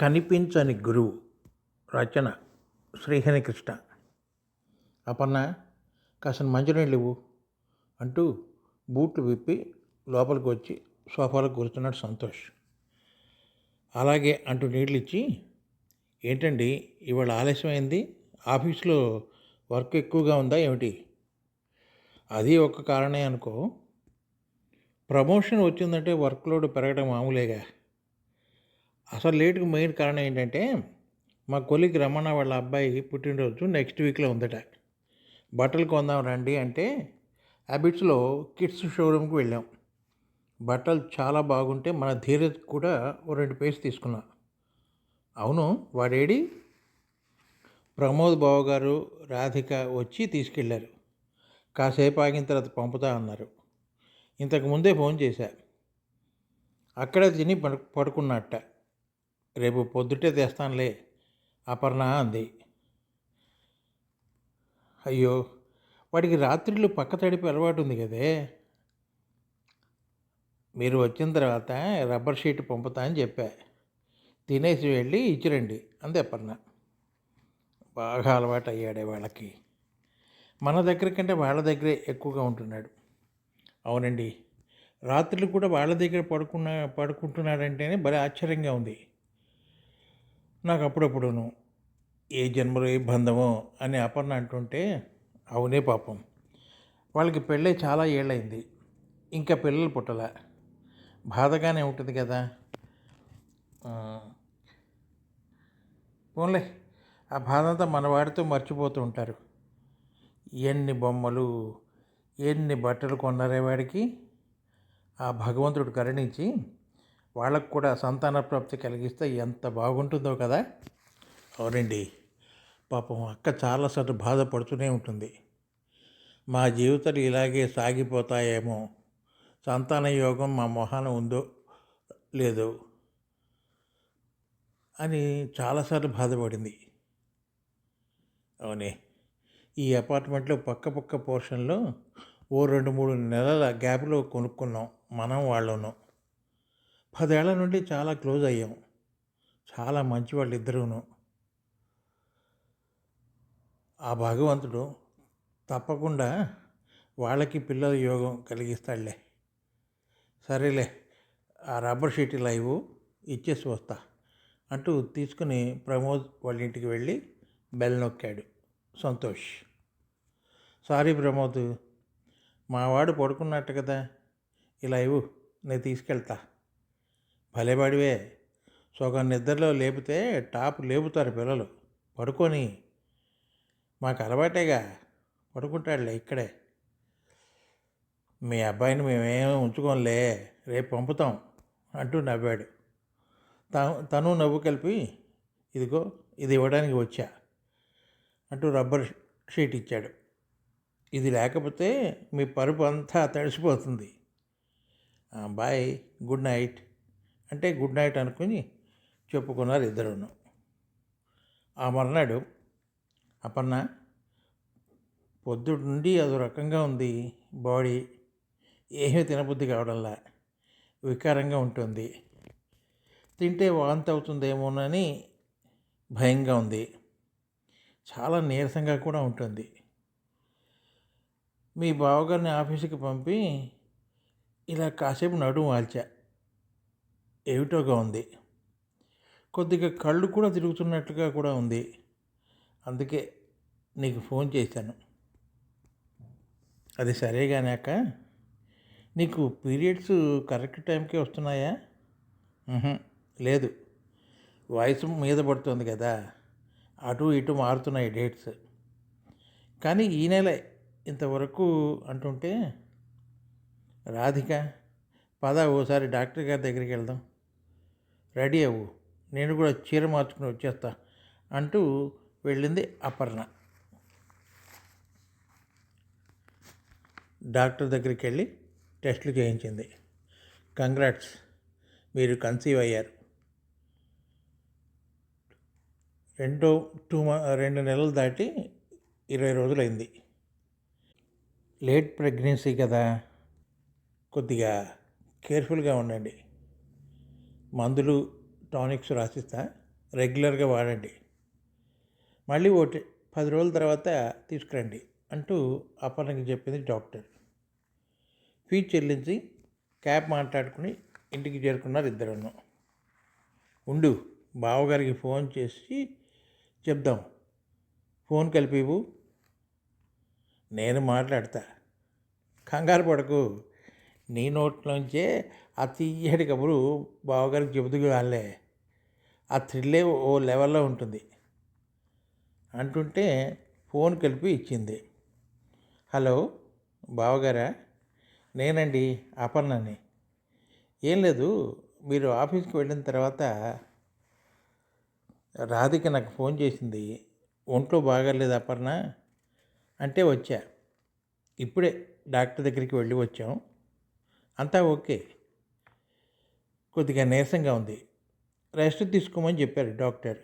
కనిపించని గురువు. రచన శ్రీహరి కృష్ణ అపర్ణ కాసిన మంచినీళ్ళు ఇవ్వు అంటూ బూట్లు విప్పి లోపలికి వచ్చి సోఫాలో కూర్చున్నాడు సంతోష్. అలాగే అంటూ నీళ్ళు ఇచ్చి ఏంటండి ఇవాళ ఆలస్యమైంది? ఆఫీస్లో వర్క్ ఎక్కువగా ఉందా ఏమిటి? అది ఒక కారణమే అనుకో. ప్రమోషన్ వచ్చిందంటే వర్క్ లోడ్ పెరగడం మామూలేగా. అసలు లేటుకు మెయిన్ కారణం ఏంటంటే మా కొలికి రమణ వాళ్ళ అబ్బాయి పుట్టినరోజు నెక్స్ట్ వీక్లో ఉందట. బట్టలు కొందాం రండి అంటే హ్యాబిట్స్లో కిడ్స్ షోరూమ్కి వెళ్ళాం. బట్టలు చాలా బాగుంటే మన ధీరజ్ కూడా ఓ రెండు పేస్ తీసుకున్నా. అవును వాడేడి? ప్రమోద్ బావ గారు రాధిక వచ్చి తీసుకెళ్ళారు. కాసేపు ఆగిన తర్వాత పంపుతా అన్నారు. ఇంతకు ముందే ఫోన్ చేశా. అక్కడ తిని పడు పడుకున్నట్ట. రేపు పొద్దుటే తెస్తానులే. అపర్ణ అంది. అయ్యో వాడికి రాత్రిళ్ళు పక్క తడిపి అలవాటు ఉంది కదే. మీరు వచ్చిన తర్వాత రబ్బర్ షీట్ పంపుతా అని చెప్పా. తినేసి వెళ్ళి ఇచ్చిరండి అంది అపర్ణ. బాగా అలవాటు అయ్యాడే వాళ్ళకి. మన దగ్గర కంటే వాళ్ళ దగ్గరే ఎక్కువగా ఉంటున్నాడు. అవునండి. రాత్రులు కూడా వాళ్ళ దగ్గర పడుకున్న పడుకుంటున్నాడంటేనే భలే ఆశ్చర్యంగా ఉంది. నాకు అప్పుడప్పుడును ఏ జన్మలో ఏ బంధమో అని అపర్ణ అంటుంటే అవునే పాపం. వాళ్ళకి పెళ్ళై చాలా ఏళ్ళైంది ఇంకా పిల్లలు పుట్టల. బాధగానే ఉంటుంది కదా. పోన్లే. ఆ బాధ అంతా మన వాడితో మర్చిపోతూ ఉంటారు. ఎన్ని బొమ్మలు ఎన్ని బట్టలు కొన్నారే వాడికి? ఆ భగవంతుడు కరుణించి వాళ్ళకు కూడా సంతాన ప్రాప్తి కలిగిస్తే ఎంత బాగుంటుందో కదా? అవునండి. పాపం అక్క చాలాసార్లు బాధపడుతూనే ఉంటుంది. మా జీవితాలు ఇలాగే సాగిపోతాయేమో. సంతాన యోగం మా మొహాన ఉందో లేదో అని చాలాసార్లు బాధపడింది. అవునే. ఈ అపార్ట్మెంట్లో పక్క పక్క పోర్షన్లో ఓ రెండు మూడు నెలల గ్యాప్లో కొనుక్కున్నాం మనం వాళ్ళను. పదేళ్ళ నుండి చాలా క్లోజ్ అయ్యాం. చాలా మంచి వాళ్ళు ఇద్దరూను ఆ భగవంతుడు తప్పకుండా వాళ్ళకి పిల్లల యోగం కలిగిస్తాడులే. సరేలే ఆ రబ్బర్ షీట్ ఇలా ఇవ్వు ఇచ్చేసి వస్తా అంటూ తీసుకుని ప్రమోద్ వాళ్ళ ఇంటికి వెళ్ళి బెల్ నొక్కాడు. సంతోష్. సారీ ప్రమోద్ మావాడు పడుకున్నట్టు కదా. ఇలా ఇవ్వు నేను తీసుకెళ్తా. భలేవాడివే. సగం నిద్రలో లేపితే టాప్ లేపుతారు పిల్లలు. పడుకొని మాకు అలవాటేగా. పడుకుంటాడులే ఇక్కడే. మీ అబ్బాయిని మేమేం ఉంచుకోంలే రేపు పంపుతాం అంటూ నవ్వాడు. తను నవ్వు కలిపి ఇదిగో ఇది ఇవ్వడానికి వచ్చా అంటూ రబ్బర్ షీట్ ఇచ్చాడు. ఇది లేకపోతే మీ పరుపు అంతా తడిసిపోతుంది. బాయ్. Good night. అంటే గుడ్ నైట్ అనుకుని చెప్పుకున్నారు ఇద్దరును. ఆ మర్నాడు అపర్ణ పొద్దుటి నుండి అదో రకంగా ఉంది బాడీ. ఏమీ తినబుద్ధి కావడంలా వికారంగా ఉంటుంది. తింటే వాంతి అవుతుందేమోనని భయంగా ఉంది. చాలా నీరసంగా కూడా ఉంటుంది. మీ బావగారిని ఆఫీసుకి పంపి ఇలా కాసేపు నడుము వాల్చా. ఏమిటోగా ఉంది. కొద్దిగా కళ్ళు కూడా తిరుగుతున్నట్టుగా కూడా ఉంది. అందుకే నీకు ఫోన్ చేశాను. అది సరేగానాక నీకు పీరియడ్స్ కరెక్ట్ టైంకే వస్తున్నాయా? లేదు. వయసు మీద పడుతుంది కదా. అటు ఇటు మారుతున్నాయి డేట్స్. కానీ ఈ నెలే ఇంతవరకు అంటుంటే రాధిక పద ఓసారి డాక్టర్ గారి దగ్గరికి వెళ్దాం. రెడీ అవ్వు. నేను కూడా చీర మార్చుకుని వచ్చేస్తా అంటూ వెళ్ళింది అపర్ణ. డాక్టర్ దగ్గరికి వెళ్ళి టెస్టులు చేయించింది. కంగ్రాట్స్ మీరు కన్సీవ్ అయ్యారు. రెండో టూ రెండు నెలలు దాటి ఇరవై రోజులైంది. లేట్ ప్రెగ్నెన్సీ కదా. కొద్దిగా కేర్ఫుల్గా ఉండండి. మందులు టానిక్స్ రాసిస్తా. రెగ్యులర్గా వాడండి. మళ్ళీ ఒకటి పది రోజుల తర్వాత తీసుకురండి అంటూ అపర్ణకి చెప్పింది డాక్టర్. ఫీజు చెల్లించి క్యాబ్ మాట్లాడుకుని ఇంటికి చేరుకున్నారు ఇద్దరును. ఉండు బావగారికి ఫోన్ చేసి చెప్దాం. ఫోన్ కలిపివు నేను మాట్లాడతా. కంగారు పడకు. నీ నోట్లోంచే ఆ తీయటి కబురు బావగారికి చెబుతూ వాళ్ళే ఆ థ్రిల్లే ఓ లెవెల్లో ఉంటుంది. అంటుంటే ఫోన్ కలిపి ఇచ్చింది. హలో బావగారా నేనండి అపర్ణని. ఏం లేదు మీరు ఆఫీస్కి వెళ్ళిన తర్వాత రాధిక నాకు ఫోన్ చేసింది. ఒంట్లో బాగాలేదు అపర్ణ అంటే వచ్చా. ఇప్పుడే డాక్టర్ దగ్గరికి వెళ్ళి వచ్చాం. అంతా ఓకే. కొద్దిగా నీరసంగా ఉంది. రెస్ట్ తీసుకోమని చెప్పారు డాక్టర్.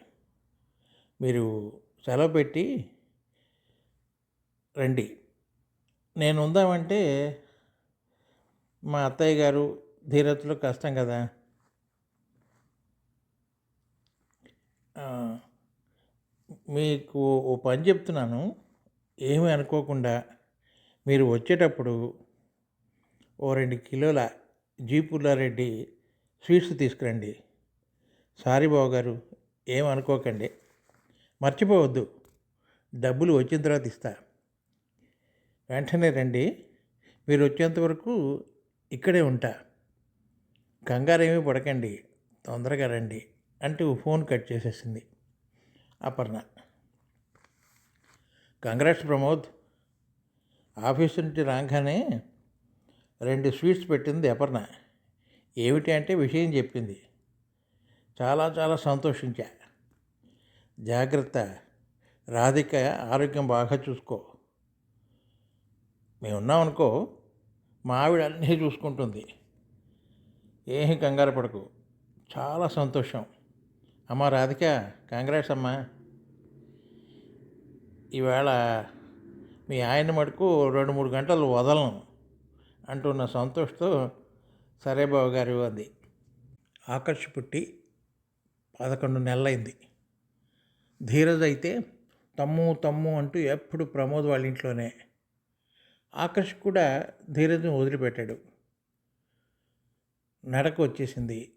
మీరు సెలవు పెట్టి రండి. నేను ఉందామంటే మా అత్తయ్య గారు ధీరత్లో కష్టం కదా. మీకు ఓ పని చెప్తున్నాను. ఏమీ అనుకోకుండా మీరు వచ్చేటప్పుడు ఓ రెండు కిలోల జీపుల్లారెడ్డి స్వీట్స్ తీసుకురండి. సారీ బావగారు గారు మర్చిపోవద్దు. డబ్బులు వచ్చిన తర్వాత ఇస్తా. వెంటనే రండి. మీరు వచ్చేంత వరకు ఇక్కడే ఉంటా. కంగారేమీ పడకండి. తొందరగా రండి అంటూ ఫోన్ కట్ చేసేసింది అపర్ణ. కంగ్రాట్స్ ప్రమోద్. ఆఫీస్ నుంచి రాగానే రెండు స్వీట్స్ పెట్టింది అపర్ణ. ఏమిటి అంటే విషయం చెప్పింది. చాలా చాలా సంతోషించా. జాగ్రత్త. రాధిక ఆరోగ్యం బాగా చూసుకో. మేము ఉన్నామనుకో మా ఆవిడ అన్నీ చూసుకుంటుంది. ఏమి కంగారు పడకు. చాలా సంతోషం. అమ్మ రాధిక కంగ్రాట్స్ అమ్మా. ఈవేళ మీ ఆయన మటుకు రెండు మూడు గంటలు వదలను. అంటున్న సంతోష్తో సరే బాబు అంది. ఆకర్ష్ పుట్టి పదకొండు నెలలైంది. ధీరజ్ అయితే తమ్ము తమ్ము అంటూ ఎప్పుడు ప్రమోద్ వాళ్ళ ఇంట్లోనే. ఆకర్ష్ కూడా ధీరజ్ని వదిలిపెట్టాడు. నడక వచ్చేసింది.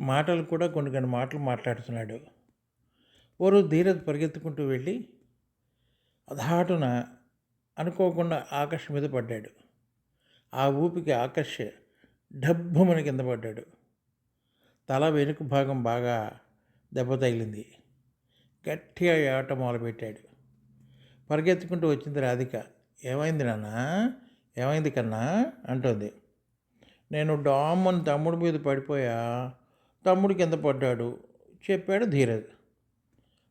మాటలు కూడా కొన్ని కొన్ని మాటలు మాట్లాడుతున్నాడు. ఓరు ధీరజ్ పరిగెత్తుకుంటూ వెళ్ళి అధాటున అనుకోకుండా ఆకర్ష్ మీద పడ్డాడు. ఆ ఊపికి ఆకర్ష. డబ్బుమని కింద పడ్డాడు. తల వెనుక భాగం బాగా దెబ్బ తగిలింది. గట్టిగా ఏట మొదలుపెట్టాడు. పరిగెత్తుకుంటూ వచ్చింది రాధిక. ఏమైంది నాన్న? ఏమైంది కన్నా? అంటుంది. నేను డామ్మని తమ్ముడి మీద పడిపోయా. తమ్ముడు కింద పడ్డాడు. చెప్పాడు ధీరజ్.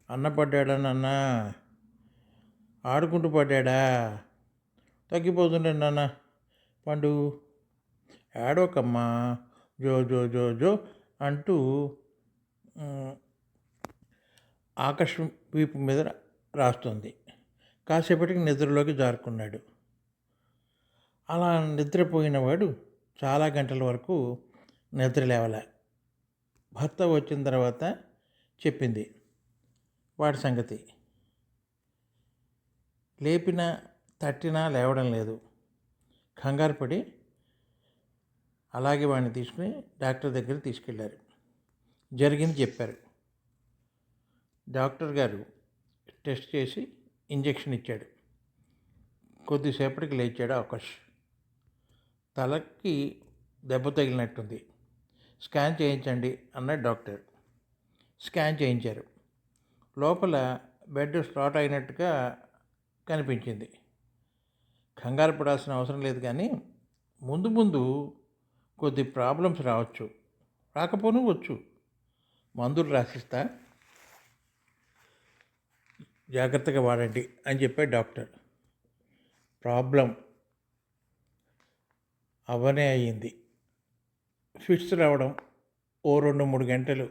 అన్న పడ్డాడా నాన్న? ఆడుకుంటూ పడ్డాడా? తగ్గిపోతుండే నాన్న. పండు. ఏడోకమ్మా. జో జో జో జో అంటూ ఆకాశం వీపు మీద రాస్తుంది. కాసేపటికి నిద్రలోకి జారుకున్నాడు. అలా నిద్రపోయినవాడు చాలా గంటల వరకు నిద్ర లేవలే. భర్త వచ్చిన తర్వాత చెప్పింది వాడి సంగతి. లేపినా తట్టినా లేవడం లేదు. కంగారు పడి అలాగే వాడిని తీసుకుని డాక్టర్ దగ్గరికి తీసుకెళ్ళారు. జరిగింది చెప్పారు. డాక్టర్ గారు టెస్ట్ చేసి ఇంజెక్షన్ ఇచ్చాడు. కొద్దిసేపటికి లేచాడు అవకాశం తలకి దెబ్బ తగిలినట్టుంది. స్కాన్ చేయించండి అన్నాడు డాక్టర్. స్కాన్ చేయించారు. లోపల బెడ్ స్టార్ట్ అయినట్టుగా కనిపించింది. కంగారు పడాల్సిన అవసరం లేదు కానీ ముందు ముందు కొద్ది ప్రాబ్లమ్స్ రావచ్చు. రాకపోను వచ్చు. మందులు రాసిస్తా. జాగ్రత్తగా వాడండి అని చెప్పాడు డాక్టర్. ప్రాబ్లం అవనే అయ్యింది. ఫిట్స్ రావడం ఓ రెండు మూడు గంటలు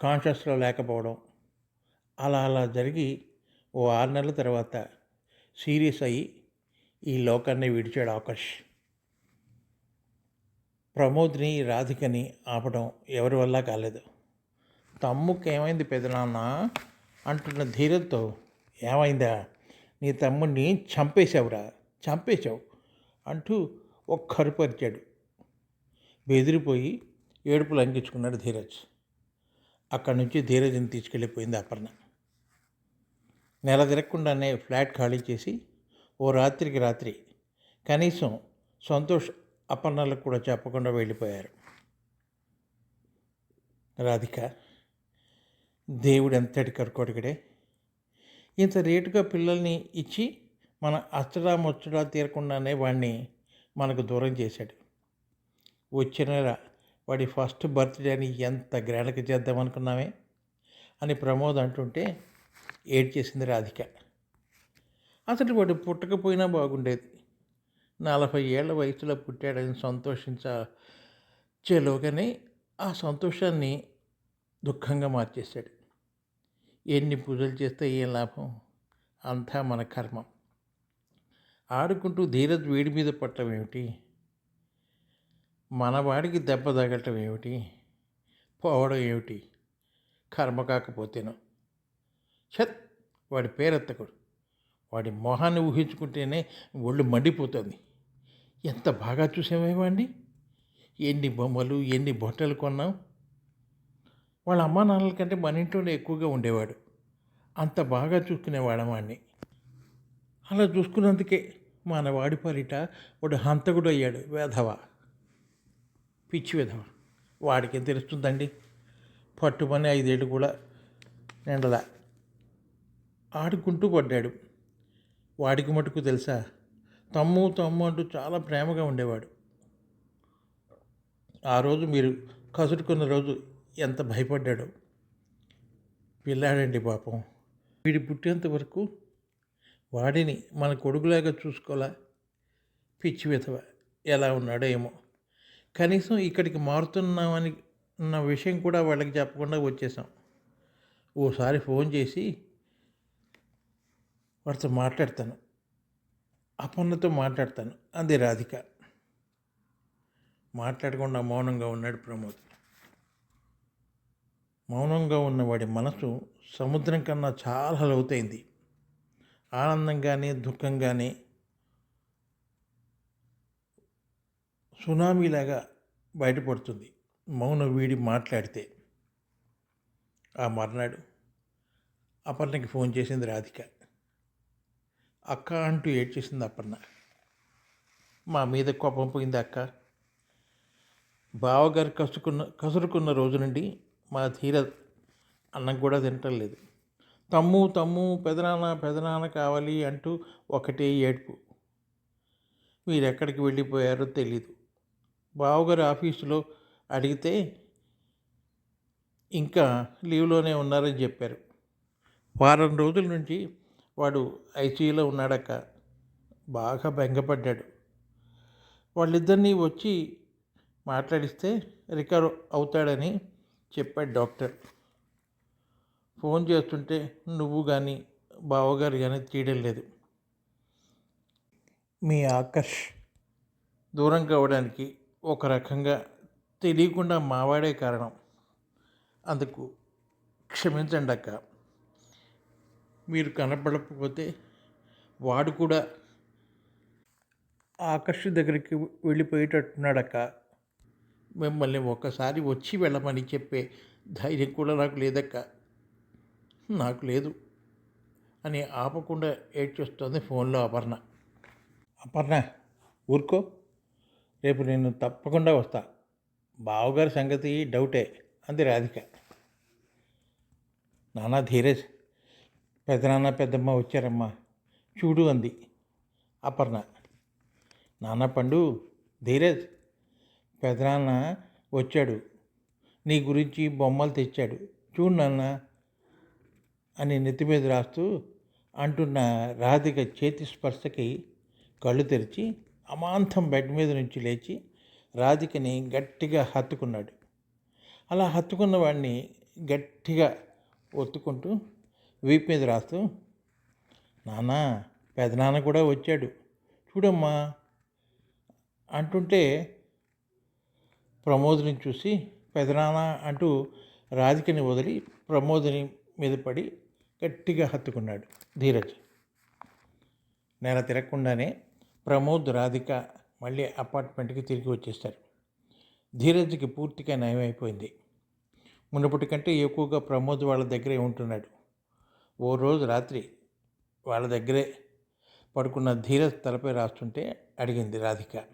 కాన్షియస్లో లేకపోవడం అలా అలా జరిగి ఓ ఆరు నెలల తర్వాత సీరియస్ అయ్యి ఈ లోకాన్ని విడిచాడు ఆకాష్. ప్రమోద్ని రాధికని ఆపడం ఎవరి వల్ల కాలేదు. తమ్ముకి ఏమైంది పెదనాన్న? అంటున్న ధీరంతో ఏమైందా? నీ తమ్ముడిని చంపేశావురా చంపేశావు అంటూ ఒక్కరు పరిచాడు బెదిరిపోయి ఏడుపులు అంకించుకున్నాడు ధీరజ్. అక్కడి నుంచి ధీరజ్ని తీసుకెళ్ళిపోయింది అపర్ణ. నెల తిరగకుండానే ఫ్లాట్ ఖాళీ చేసి ఓ రాత్రికి రాత్రి కనీసం సంతోష్ అపర్ణలకు కూడా చెప్పకుండా వెళ్ళిపోయారు. రాధిక దేవుడు ఎంతటి కర్కోటకుడే. ఇంత రేటుగా పిల్లల్ని ఇచ్చి మన అచ్చడా ముచ్చడా తీరకుండానే వాడిని మనకు దూరం చేశాడు. వచ్చే నెల వాడి ఫస్ట్ బర్త్డే అని ఎంత గ్రాండ్గా చేద్దామనుకున్నామే అని ప్రమోద్ అంటుంటే ఏడ్ చేసింది రాధిక. అసలు వాడు పుట్టకపోయినా బాగుండేది. నలభై ఏళ్ళ వయసులో పుట్టాడని సంతోషించలోగానే ఆ సంతోషాన్ని దుఃఖంగా మార్చేశాడు. ఎన్ని పూజలు చేస్తే ఏం లాభం? అంతా మన కర్మ. ఆడుకుంటూ ధీరజ్ వేడి మీద పట్టడం ఏమిటి? మనవాడికి దెబ్బ తగలటం ఏమిటి? పోవడం ఏమిటి? కర్మ కాకపోతేను. ఛత్! వాడి పేరెత్తకుడు వాడి మొహాన్ని ఊహించుకుంటేనే ఒళ్ళు మండిపోతుంది. ఎంత బాగా చూసామేవాడిని ఎన్ని బొమ్మలు ఎన్ని బొట్టలు కొన్నాం? వాళ్ళ అమ్మా నాన్నల కంటే మన ఇంట్లోనే ఎక్కువగా ఉండేవాడు. అంత బాగా చూసుకునేవాడు వాడిని అలా చూసుకున్నందుకే మన వాడి పరిట వాడు హంతకుడు అయ్యాడు వేధవ. పిచ్చి వేధవ. వాడికి తెలుస్తుందండి? పట్టుమని ఐదేళ్ళు కూడా నిండలా. ఆడుకుంటూ పడ్డాడు. వాడికి మటుకు తెలుసా? తమ్ము తమ్ము అంటూ చాలా ప్రేమగా ఉండేవాడు. ఆ రోజు మీరు కసురుకున్న రోజు ఎంత భయపడ్డాడో. పిల్లాడండి పాపం. వీడి పుట్టేంత వరకు వాడిని మన కొడుకులాగా చూసుకోవాలా? పిచ్చి విధవ. ఎలా ఉన్నాడో ఏమో. కనీసం ఇక్కడికి మారుతున్నామని ఉన్న విషయం కూడా వాళ్ళకి చెప్పకుండా వచ్చేసాం. ఓసారి ఫోన్ చేసి వాడితో మాట్లాడతాను. అపన్నతో మాట్లాడతాను. అంది రాధిక. మాట్లాడకుండా మౌనంగా ఉన్నాడు ప్రమోద్. మౌనంగా ఉన్న వాడి మనసు సముద్రం కన్నా చాలా లోతైంది. ఆనందంగానే దుఃఖంగానే సునామీలాగా బయటపడుతుంది మౌన వీడి మాట్లాడితే. ఆ మర్నాడు అపర్ణకి ఫోన్ చేసింది రాధిక. అక్క అంటూ ఏడ్చేసింది అప్పన్న మా మీద కోపం పోయింది అక్క. బావగారు కసుకున్న కసురుకున్న రోజు నుండి మా ధీర అన్నం కూడా తినటం లేదు. తమ్ము తమ్ము పెదనాన్న పెదనాన్న కావాలి అంటూ ఒకటే ఏడుపు. మీరు ఎక్కడికి వెళ్ళిపోయారో తెలీదు. బావగారు ఆఫీసులో అడిగితే ఇంకా లీవ్లోనే ఉన్నారని చెప్పారు. వారం రోజుల నుంచి వాడు ఐసీయూలో ఉన్నాడక్క. బాగా బెంగపడ్డాడు. వాళ్ళిద్దరినీ వచ్చి మాట్లాడిస్తే రికవర్ అవుతాడని చెప్పాడు డాక్టర్. ఫోన్ చేస్తుంటే నువ్వు కానీ బావగారు కానీ తీయడం లేదు. మీ ఆకర్ష్ దూరం కావడానికి ఒక రకంగా తెలియకుండా మావాడే కారణం. అందుకు క్షమించండి అక్క మీరు కనపడకపోతే వాడు కూడా ఆకర్ష్ దగ్గరికి వెళ్ళిపోయేటట్టున్నాడక్క. మిమ్మల్ని ఒక్కసారి వచ్చి వెళ్ళమని చెప్పే ధైర్యం కూడా నాకు లేదక్క. నాకు లేదు అని ఆపకుండా ఏడ్చేస్తుంది ఫోన్లో అపర్ణ. అపర్ణ ఊరుకో. రేపు నేను తప్పకుండా వస్తా. బావగారి సంగతి డౌటే అంది రాధిక. నానా ధీరజ్ పెదనాన్న పెద్దమ్మ వచ్చారమ్మా. చూడు అంది అపర్ణ. నాన్న పండు ధీరజ్. పెదనాన్న వచ్చాడు. నీ గురించి బొమ్మలు తెచ్చాడు. చూడు నాన్న అని నెత్తి మీద రాస్తూ అంటున్న రాధిక చేతి స్పర్శకి కళ్ళు తెరిచి అమాంతం బెడ్ మీద నుంచి లేచి రాధికని గట్టిగా హత్తుకున్నాడు. అలా హత్తుకున్న వాడిని గట్టిగా ఒత్తుకుంటూ వీపు మీద రాస్తూ నాన్న పెదనాన్న కూడా వచ్చాడు. చూడమ్మా. అంటుంటే ప్రమోద్ని చూసి పెదనాన్న అంటూ రాధికని వదిలి ప్రమోదిని మీద పడి గట్టిగా హత్తుకున్నాడు ధీరజ్. నెల తిరగకుండానే ప్రమోద్ రాధిక మళ్ళీ అపార్ట్మెంట్కి తిరిగి వచ్చేస్తారు. ధీరజ్కి పూర్తిగా నయమైపోయింది. మునుపటి కంటే ఎక్కువగా ప్రమోద్ వాళ్ళ దగ్గరే ఉంటున్నాడు. ఓ రోజు రాత్రి వాళ్ళ దగ్గరే పడుకున్న ధీరజ్ తలపై రాస్తుంటే అడిగింది రాధిక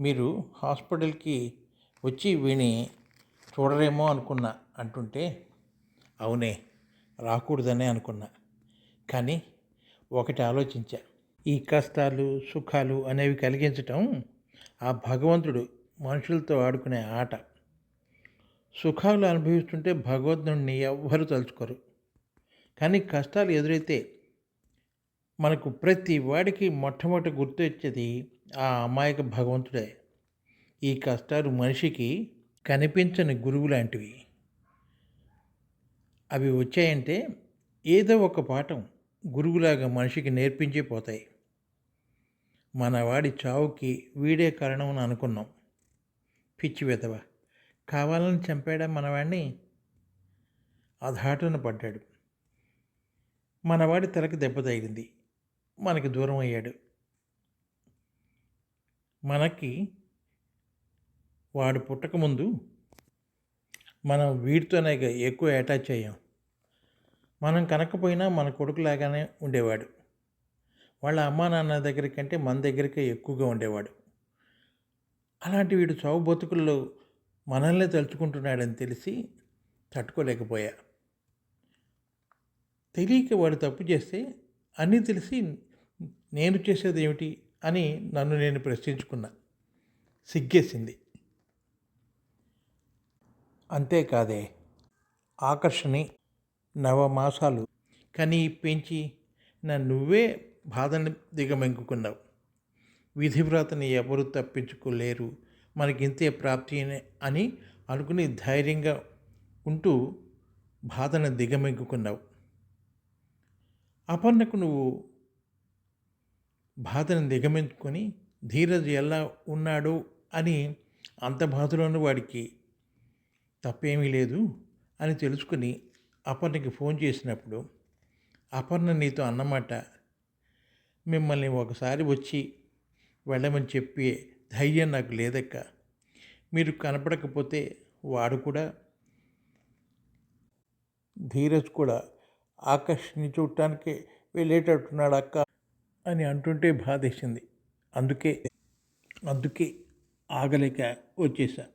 మీరు హాస్పిటల్కి వచ్చి వీణి చూడరేమో అనుకున్నా అంటుంటే అవునే రాకూడదనే అనుకున్నా. కానీ ఒకటి ఆలోచించా ఈ కష్టాలు సుఖాలు అనేవి కలిగించటం ఆ భగవంతుడు మనుషులతో ఆడుకునే ఆట. సుఖాలు అనుభవిస్తుంటే భగవంతుడిని ఎవ్వరు తలుచుకోరు. కానీ కష్టాలు ఎదురైతే మనకు ప్రతి వాడికి మొట్టమొదటి గుర్తు వచ్చేది ఆ అమాయక భగవంతుడే. ఈ కష్టాలు మనిషికి కనిపించని గురువు లాంటివి అవి వచ్చాయంటే ఏదో ఒక పాఠం గురువులాగా మనిషికి నేర్పించే పోతాయి. మన వాడి చావుకి వీడే కారణం అని అనుకున్నాం. పిచ్చి వెతవా కావాలని చంపాడా మనవాడిని అధాటున పడ్డాడు. మనవాడి తలకి దెబ్బ తగిలింది. మనకి దూరం అయ్యాడు. మనకి వాడు పుట్టకముందు మనం వీడితోనే ఎక్కువ అటాచ్ అయ్యాం. మనం కనకపోయినా మన కొడుకులాగానే ఉండేవాడు. వాళ్ళ అమ్మా నాన్న దగ్గర కంటే మన దగ్గరికే ఎక్కువగా ఉండేవాడు. అలాంటి వీడు చావు బతుకుల్లో మనల్నే తలుచుకుంటున్నాడని తెలిసి తట్టుకోలేకపోయా. తెలియక వాడు తప్పు చేస్తే అన్నీ తెలిసి నేను చేసేది ఏమిటి అని నన్ను నేను ప్రశ్నించుకున్నా. సిగ్గేసింది. అంతేకాదే ఆకర్షణి నవమాసాలు కని పెంచి నా నువ్వే బాధని దిగమెంకుకున్నావు విధివ్రతని ఎవరు తప్పించుకోలేరు. మనకింతే ప్రాప్తి అని అనుకుని ధైర్యంగా ఉంటూ బాధను దిగమెంకుకున్నావు అపర్ణకు నువ్వు బాధను దిగమించుకొని ధీరజ్ ఎలా ఉన్నాడు అని అంత బాధలోనూ వాడికి తప్పేమీ లేదు అని తెలుసుకుని అపర్ణకి ఫోన్ చేసినప్పుడు అపర్ణ నీతో అన్నమాట మిమ్మల్ని ఒకసారి వచ్చి వెళ్ళమని చెప్పే ధైర్యం నాకు లేదక్క. మీరు కనపడకపోతే వాడు కూడా ధీరజ్ కూడా ఆకర్షణి చూడటానికి వెళ్ళేటట్టున్నాడు అక్క అని అంటుంటే బాధేసింది. అందుకే అందుకే ఆగలేక వచ్చేసా.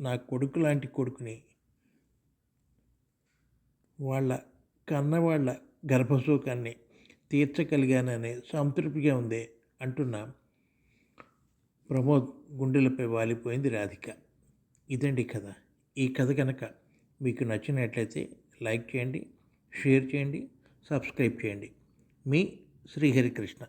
నా కొడుకు లాంటి కొడుకుని వాళ్ళ కన్నవాళ్ళ గర్భశోకాన్ని తీర్చగలిగాననే సంతృప్తిగా ఉంది అంటున్నా ప్రమోద్ గుండెలపై వాలిపోయింది రాధిక. ఇదండి కథ. ఈ కథ కనుక మీకు నచ్చినట్లయితే లైక్ చేయండి షేర్ చేయండి సబ్స్క్రైబ్ చేయండి. మీ శ్రీహరికృష్ణ.